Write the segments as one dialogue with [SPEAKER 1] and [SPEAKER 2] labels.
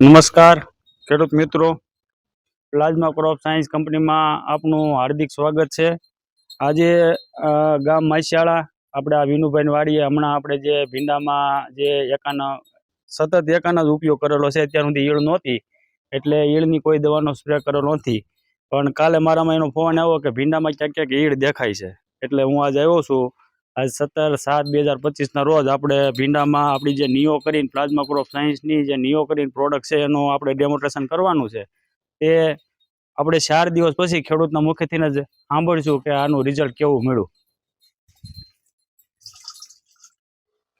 [SPEAKER 1] નમસ્કાર, ખેડૂત મિત્રો. પ્લાઝમા ક્રોપ સાયન્સ કંપનીમાં આપનું હાર્દિક સ્વાગત છે. આજે ગામ માસિયાળા આપણે આ વિનુભાઈની વાડીએ હમણાં આપણે જે ભીંડામાં જે એકાના, સતત એકાના જ ઉપયોગ કરેલો છે, અત્યાર સુધી ઈળ નહોતી. એટલે ઈળની કોઈ દવાનો સ્પ્રે કરેલો નથી. પણ કાલે મારામાં એનો ફોન આવ્યો કે ભીંડામાં ક્યાંક ક્યાંક ઈળ દેખાય છે. એટલે હું આજે આવ્યો છું. આજ સત્તર સાત બે હજાર પચીસના રોજ આપણે ભીંડામાં આપણી જે નિયો કરીને પ્લાઝમા ક્રોપ સાયન્સની જે નિયો કરીને પ્રોડક્ટ છે એનું આપણે ડેમોન્સ્ટ્રેશન કરવાનું છે. તે આપણે ચાર દિવસ પછી ખેડૂતના મુખેથી જ સાંભળશું કે આનું રિઝલ્ટ કેવું મળ્યું.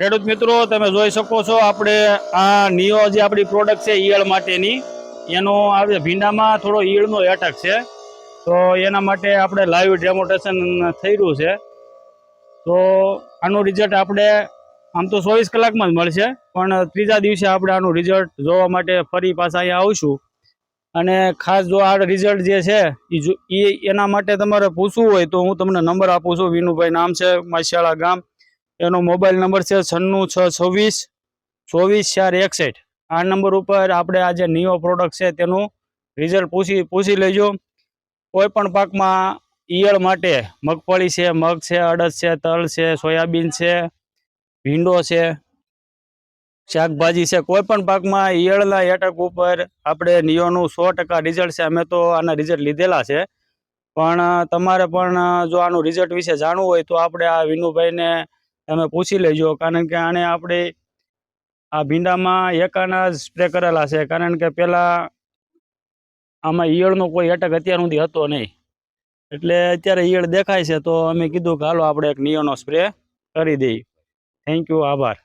[SPEAKER 1] ખેડૂત મિત્રો, તમે જોઈ શકો છો આપણે આ નિયો જે આપણી પ્રોડક્ટ છે ઈયળ માટેની, એનો આવે ભીંડામાં થોડો ઈયળનો એટેક છે. તો એના માટે આપણે લાઈવ ડેમોન્સ્ટ્રેશન થઈ રહ્યું છે. તો આનું રિઝલ્ટ આપણે આમ તો ચોવીસ કલાકમાં જ મળશે, પણ ત્રીજા દિવસે આપણે આનું રિઝલ્ટ જોવા માટે ફરી પાછા અહીંયા આવશું. અને ખાસ જો આ રિઝલ્ટ જે છે એ એના માટે તમારે પૂછવું હોય તો હું તમને નંબર આપું છું. વિનુભાઈ નામ છે માસિયાળા ગામ. એનો મોબાઈલ નંબર છે છન્નું છ છવ્વીસ ચોવીસ ચાર એકસઠ. આ નંબર ઉપર આપણે આ જે નિયો પ્રોડક્ટ છે તેનું રિઝલ્ટ પૂછી પૂછી લેજો. કોઈ પણ પાકમાં ઈયળ માટે મગફળી છે, મગ છે, અડદ છે, તલ છે, સોયાબીન છે, ભીંડો છે, શાકભાજી છે. કોઈ પણ પાકમાં ઈયળના એટક ઉપર આપણે નિયોનું સો ટકા રિઝલ્ટ છે. અમે તો આના રિઝલ્ટ લીધેલા છે. પણ તમારે પણ જો આનું રિઝલ્ટ વિશે જાણવું હોય તો આપણે આ વિનુભાઈને તમે પૂછી લેજો. કારણ કે આને આપણે આ ભીંડામાં એકાના જ સ્પ્રે કરેલા છે. કારણ કે પહેલાં આમાં ઈયળનો કોઈ એટક અત્યાર સુધી હતો નહીં. એટલે અત્યારે ઈયળ દેખાય છે, તો અમે કીધું કે હાલો આપણે એક નિયોનો સ્પ્રે કરી દઈએ. થેન્ક યુ આભાર.